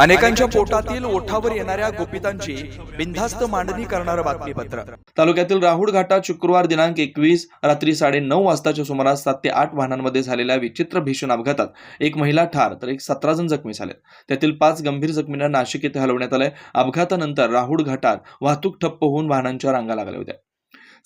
अनेकांच्या पोटातील ओठावर येणाऱ्या गोपितांची बिनधास्त मांडणी करणारं बातमीपत्र. तालुक्यातील राहुल घाटात शुक्रवार दिनांक एकवीस रात्री साडे नऊ वाजताच्या सुमारास सात ते आठ वाहनांमध्ये झालेल्या विचित्र भीषण अपघातात एक महिला ठार तर एक सतरा जण जखमी झाले त्यातील पाच गंभीर जखमींना नाशिक येथे हलवण्यात आलंय. अपघातानंतर राहुड घाटात वाहतूक ठप्प होऊन वाहनांच्या रांगा लागल्या होत्या.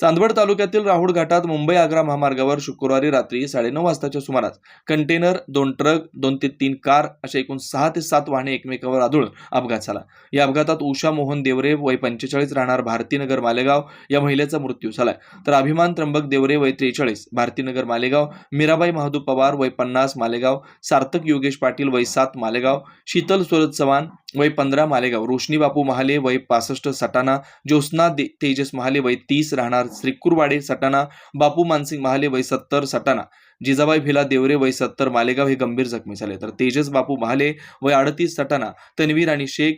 चांदवड तालुक्यातील राहुड घाटात मुंबई आग्रा महामार्गावर शुक्रवारी रात्री साडेनऊ वाजताच्या सुमारास कंटेनर दोन ट्रक दोन ते तीन कार अशा एकूण सहा ते सात वाहने एकमेकावर आदळून अपघात झाला. या अपघातात उषा मोहन देवरे वय पंचेचाळीस राहणार भारतीनगर मालेगाव या महिलेचा मृत्यू झालाय. तर अभिमान त्र्यंबक देवरे वय त्रेचाळीस भारतीनगर मालेगाव मीराबाई महादू पवार वय पन्नास मालेगाव सार्थक योगेश पाटील वय सात मालेगाव शीतल सुरत चव्हाण वय पंधरा मालेगाव. रोशनी बापू महाले वय पासष्ट सटाणा. ज्योत्ना दे- तेजस महाले वय तीस राहणार. श्रीकुरवाडे सटाणा. बापू मानसिंग महाले वय सत्तर सटाणा. जिजाबाई भिला देवरे वय सत्तर मालेगाव हे गंभीर जखमी झाले. तर तेजस बापू महाले वय अडतीस सटाणा. तन्वीर आणि शेख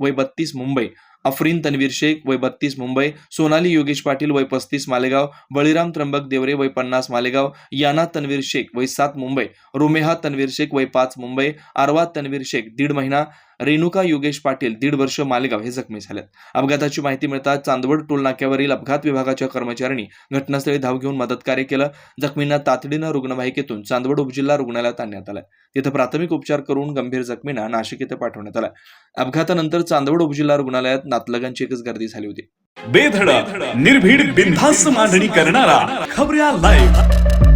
वय बत्तीस मुंबई. अफरीन तन्वीर शेख वय बत्तीस मुंबई सोनाली योगेश पाटील वय पस्तीस मालेगाव बळीराम त्र्यंबक देवरे वय पन्नास मालेगाव याना तन्वीर शेख वय सात मुंबई रुमेहा तन्वीर शेख वय पाच मुंबई आरवा तन्वीर शेख दीड महिना रेणुका योगेश पाटील दीड वर्ष मालेगाव हे जखमी झालेत. अपघाताची माहिती मिळताच चांदवड टोल नाक्यावरील अपघात विभागाच्या कर्मचाऱ्यांनी घटनास्थळी धाव घेऊन मदत कार्य केलं. जखमींना तातडीनं रुग्णवाहिकेतून चांदवड उपजिल्हा रुग्णालयात आणण्यात आलं. तिथं प्राथमिक उपचार करून गंभीर जखमींना नाशिक येथे पाठवण्यात आलं. अपघातानंतर चांदवड उपजिल्हा रुग्णालयात नातलगांची एकच गर्दी झाली होती. बेधडक निर्भीड बिनधास्त मांडणी करणारा खबऱ्या लाईव्ह